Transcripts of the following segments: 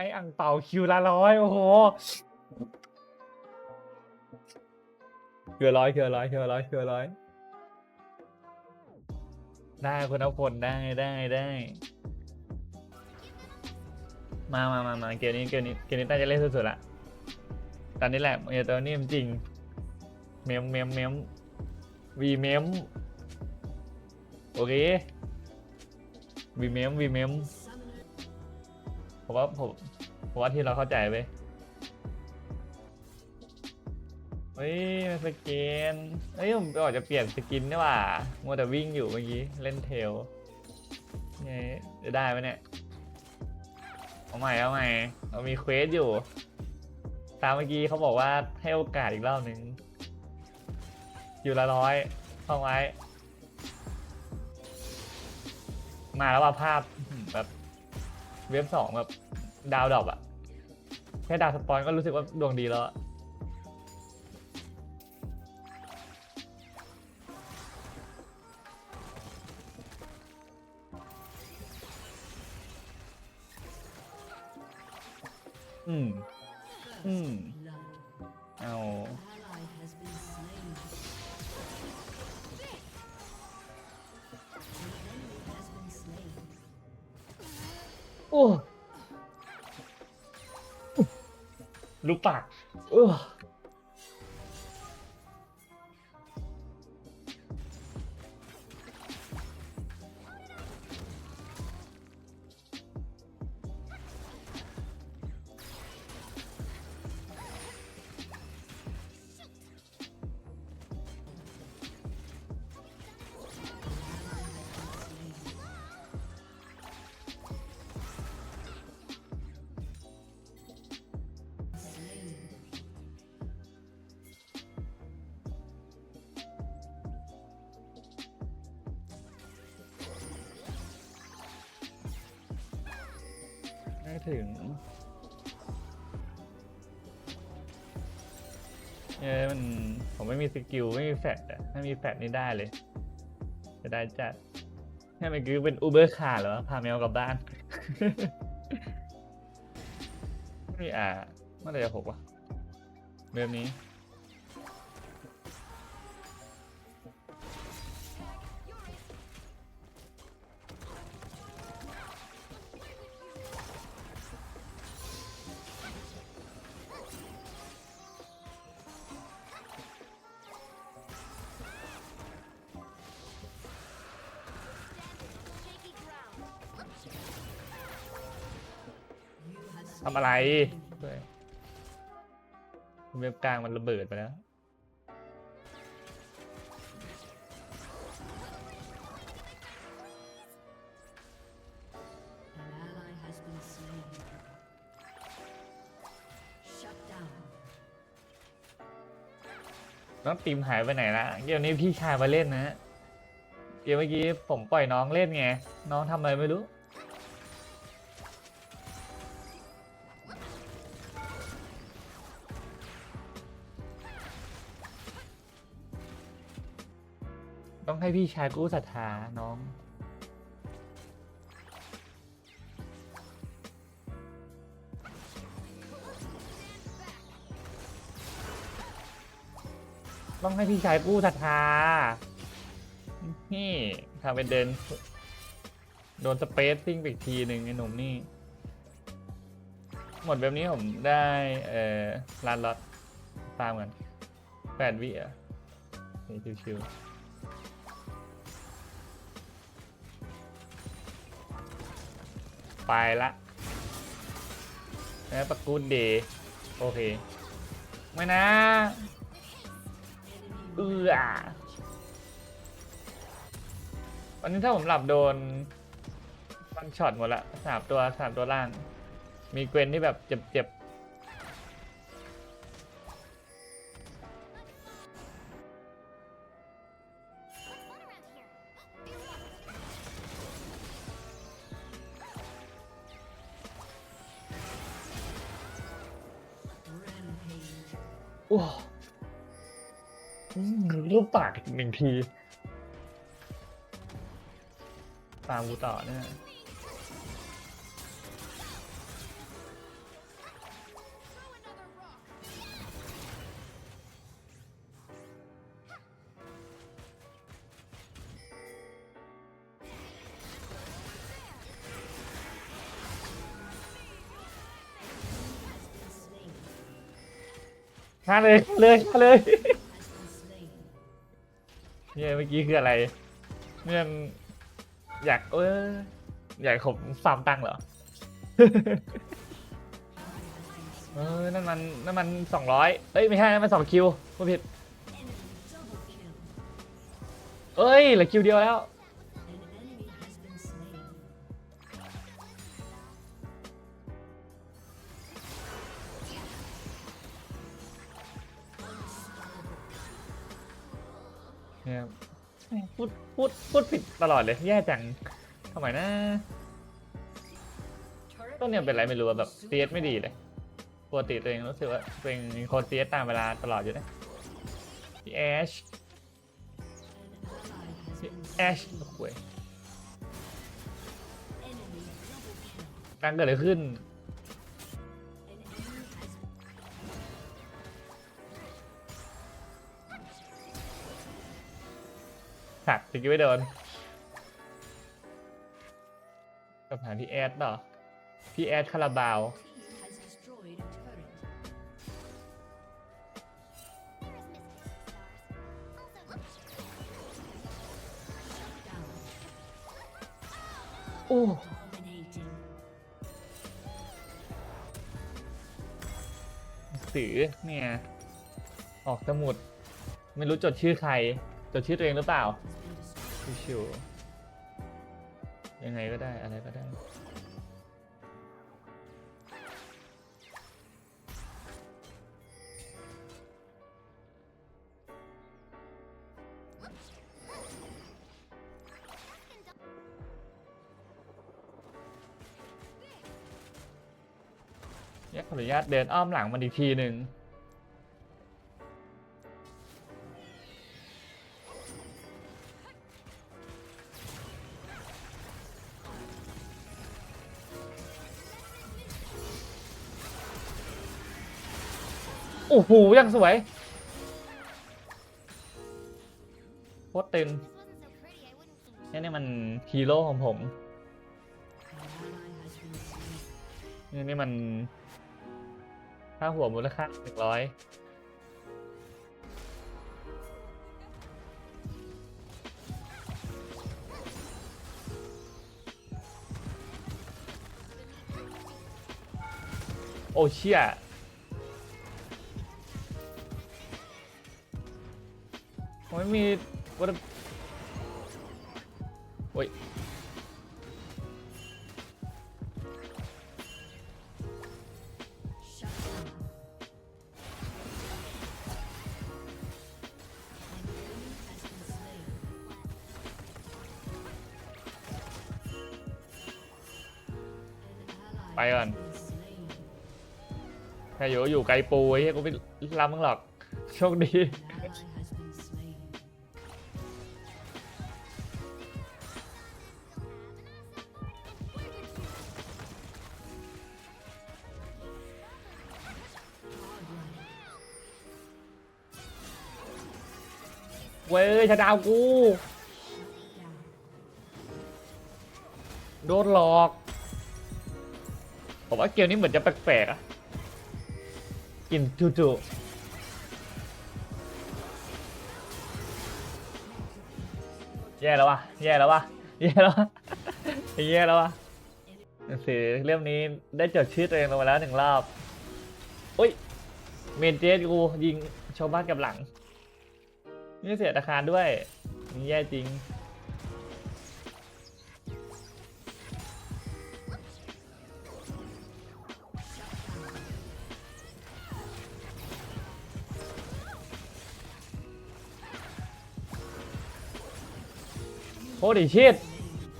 ให้อังเป่าคิวละร้อยโอ้โหเกือร้อยเกือร้อยเกือร้อยเกือร้อยได้คุณเอาผลได้ได้ได้มามามามาเกมนี้เกมนี้เกมนี้น่าจะเล่นสุดๆละตอนนี้แหละเอตัวนี้มันจริง เมมเมมเมมวีเมมโอเควีเมมวีเมมผมว่าผม ผมว่าที่เราเข้าใจไปเฮ้ยมันสกินเฮ้ยผมออกจะเปลี่ยนสกินนี่หว่ามัวแต่วิ่งอยู่เมื่อกี้เล่นเทลนี่จะได้ไหมเนี่ยเอาใหม่เอาใหม่เรามีเควสอยู่ ตามเมื่อกี้เขาบอกว่าให้โอกาสอีกรอบหนึ่งอยู่ละร้อยท่องไว้ มาแล้วว่าภาพแบบเว็บสองแบบดาวดรอปอะ แค่ดาวสปอนก็รู้สึกว่าดวงดีแล้วอะอืม อืม เอา โอ้ ลูกปากเออ ถึง เอ้ยมันผมไม่มีสกิลไม่มีแฟดอะถ้ามีแฟดนี่ได้เลยจะได้จัดแค่เมื่อกี้เป็นอูเบอร์คาร์เหรอพาแมวกลับบ้าน ไม่มีอ่าเมื่อไหร่จะหกวะเริ่มนี้ ทำอะไรด้วยเว็บกลางมันระเบิดไปแล้วน้องติมหายไปไหนละเกมนี้พี่ชายมาเล่นนะฮะเกมเมื่อกี้ผมปล่อยน้องเล่นไง น้องทำอะไรไม่รู้ ต้องให้พี่ชายกู้ศรัทธาน้อง ต้องให้พี่ชายกู้ศรัทธานี่ทำเป็นเดิน โดนสเปซซิ่งไปอีกทีหนึ่งไอ้หนุ่มนี่ หมดแบบนี้ผมได้ เอ่อลานล็อตตามกันแปดวิอะนี่ชิวๆ ไปละแล้วประกูลเดย์โอเค ไม่นะ เอือวันนี้ถ้าผมหลับโดนมันช็อตหมดละสามตัวสามตัวล่าง มีเกวนที่แบบเจ็บๆ โอ้รูปปากอีกหนึ่งที ตามกูต่อเนี่ย ฆ่าเลยฆ่าเลยฆ่าเลยเนี่ยเมื่อกี้คืออะไรเนี่ยอยากเอออยากขมฟาร์มตังเหรอเออนั่นมันนั่นมันสองร้อยเอ้ยไม่ใช่นั่นมันสองคิวผิดเอ้ยเหลือคิวเดียวแล้ว เนี่ยพูดพูดพูดผิดตลอดเลยแย่จังทำไมนะต้นเนี่ยเป็นไรไม่รู้อะแบบเซียสไม่ดีเลยปกติตัวเองรู้สึกว่าตัวเองมีโคนเซียสตามเวลาตลอดอยู่นะพี่แอชพี่แอชโอ้ย Enemy double kill. การเกิดอะไรขึ้น หักตะกี้ไม่โดนกับหาพี่แอดเหรอพี่แอดคาราบาว team has destroyed a turret. Down. โอ้ Dominating. หนังสือเนี่ย ออกสมุด ไม่รู้จดชื่อใคร จดชื่อตัวเองหรือเปล่า Has been destroyed. ชิวๆยังไงก็ได้อะไรก็ได้ยักขออนุญาตเดินอ้อมหลังมันอีกทีหนึ่ง โอ้โหยังสวยโคตรตึงนี่นี่มันฮีโร่ของผมนี่นี่มันค่าหัวมูลค่าหนึ่งร้อยโอ้เชี่ย มีวัตโอ้ยไปก่อนแค่อยู่อยู่ไกลปูไอ้เหี้กูไม่รับมึงหรอก โชคดี เว้ยชะดาวกู โดนหลอก ผมว่าเกมนี้เหมือนจะแปลกๆอะกินจู่ๆแย่แล้ววะแย่แล้ววะแย่แล้ววะแย่แล้ววะหนังสือเล่มนี้ได้จดชื่อตัวเองลงมาแล้วหนึ่งรอบ อุ้ย เมนเจสกูยิงชาวบ้านกับหลัง นี่เสียอาคารด้วยนี่แย่จริง โคตรชิต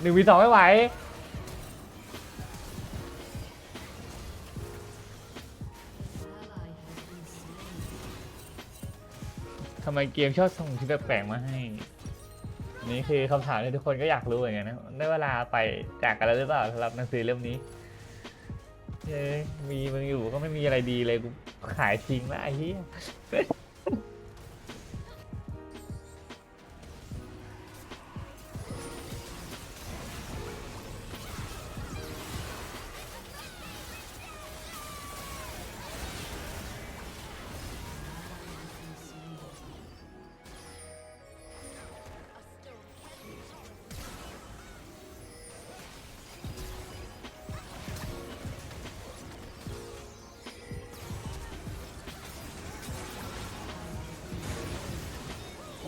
หนึ่งวีสองไม่ไหว ไมเกมชอบส่งชิ้นแปลกๆมาให้ นี่คือคำถามที่ทุกคนก็อยากรู้เหมือนกันนะได้เวลาไปจากกันแล้วหรือเปล่าสำหรับหนังสือเล่มนี้เอ้ยมีมันอยู่ก็ไม่มีอะไรดีเลยกูขายทิ้งละไอ้เหี้ย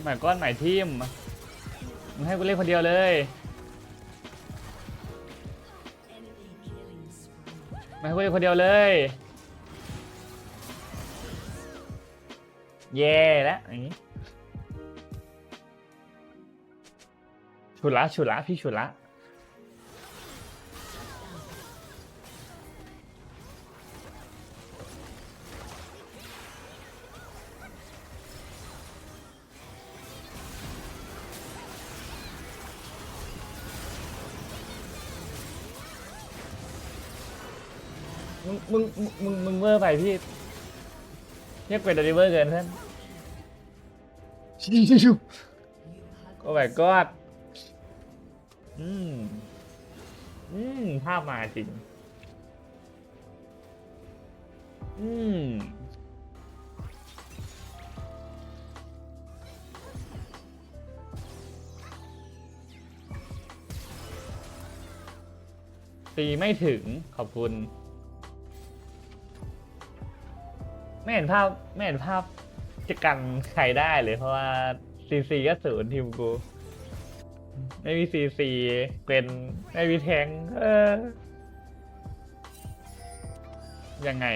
หมายก้อนหมายทีมมึงให้กูเล่นคนเดียวเลย มาให้กูเล่นคนเดียวเลย เย่แล้วอย่างนี้ ชุดละชุดละพี่ชุดละ มึงมึงมึงมึงมึงเวอร์ไปพี่เรียกเป็นเดลิเวอร์เกินเพื่อน You have โอ้ my god อืม อืม ภาพมาจริง อืมตีไม่ถึงขอบคุณ ไม่เห็นภาพไม่เห็นภาพจะกันใครได้เลยเพราะว่าซีซีก็ศูนย์ทีมกู ไม่มีซีซีเป็นไม่มีแทง เออ ยังไง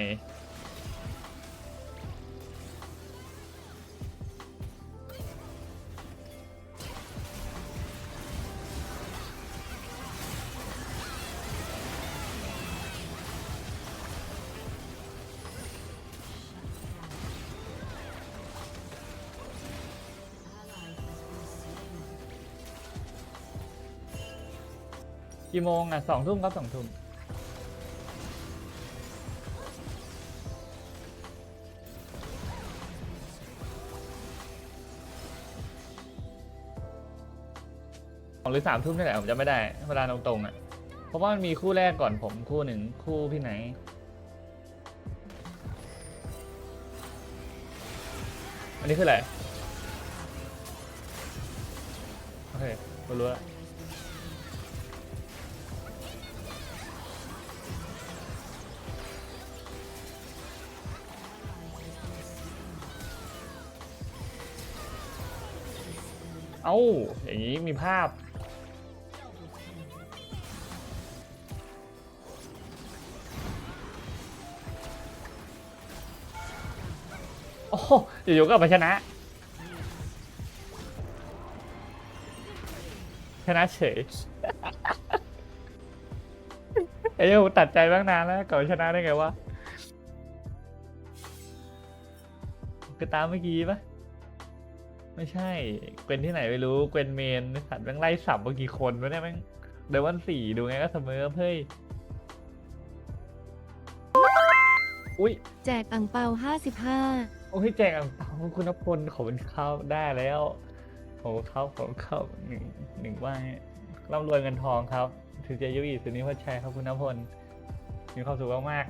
กี่โมงอะสองทุ่มครับสองทุ่มสองหรือสามทุ่มนี่แหละผมจะไม่ได้เวลาตรงๆอะ เพราะว่ามันมีคู่แรกก่อนผมคู่หนึ่งคู่พี่ไหนอันนี้คืออะไร โอเคกูรู้แล้ว เอ้า อย่างนี้มีภาพ โอ้โหอยู่ๆก็ไปชนะ ชนะเฉยไอ้เหี้ยกูตัดใจบ้างนานแล้วก่อนชนะได้ไงวะก็ตามเมื่อกี้ปะ ไม่ใช่เกวนที่ไหนไม่รู้เกวนเมนสัตว์แม่งไล่สับเมื่อกี่คนวะเนี่ยแม่งเดวันสี่ดูไงก็เสมอเฮ้ยอุ้ยแจกอ่างเปา55 โอ้ยแจกอ่างเปาคุณนพลขอบคุณเข้าได้แล้วขอบคุณเข้าขอบคุณเข้าหนึ่งหนึ่งว่าร่ำรวยเงินทองครับถึงจะยุอีสุนิพัชชัยครับคุณนพลมีความสุขมากๆ